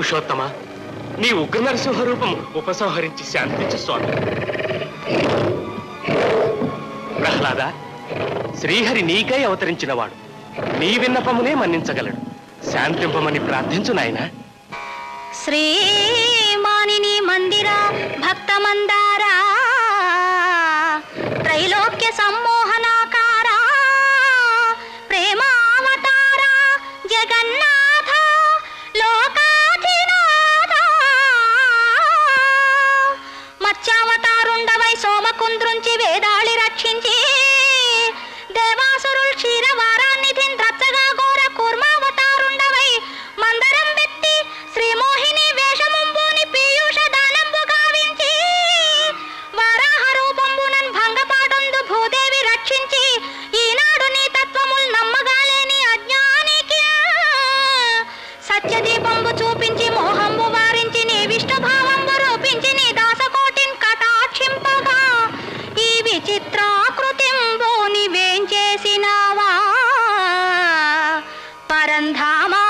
ఉగ్ర నరసింహ రూపం ఉపసంహరించి శాంతించు స్వామి. ప్రహ్లాద శ్రీహరి నీకై అవతరించినవాడు నీ విన్నపమునే మన్నించగలడు. శాంతింపమని ప్రార్థించు నాయన. శ్రీమానిని మందిర భక్త మందారా త్రైలోక్య సమ్మోహనాకారా ప్రేమావతారా జగన్నా మత్స్యావతారుండవై సోమకుంద్రుంచి వేదాళి రక్షించి. దేవాసురుల్ క్షీరవారాన్నిధిన్ ద్రచ్చగా ఘోర కూర్మావతారుండవై మందరం వెత్తి శ్రీమోహిని వేషముంబుని పీయూష దానంబు గావించి. వారాహ రూపంబునన్ భంగపాటందు భూదేవి రక్షించి. ఈనాడు నీ తత్వముల్ నమ్మగాలేని అజ్ఞానికి చూపించి విచిత్రాకృతింబు నీవేం చేసినావా పరంధామా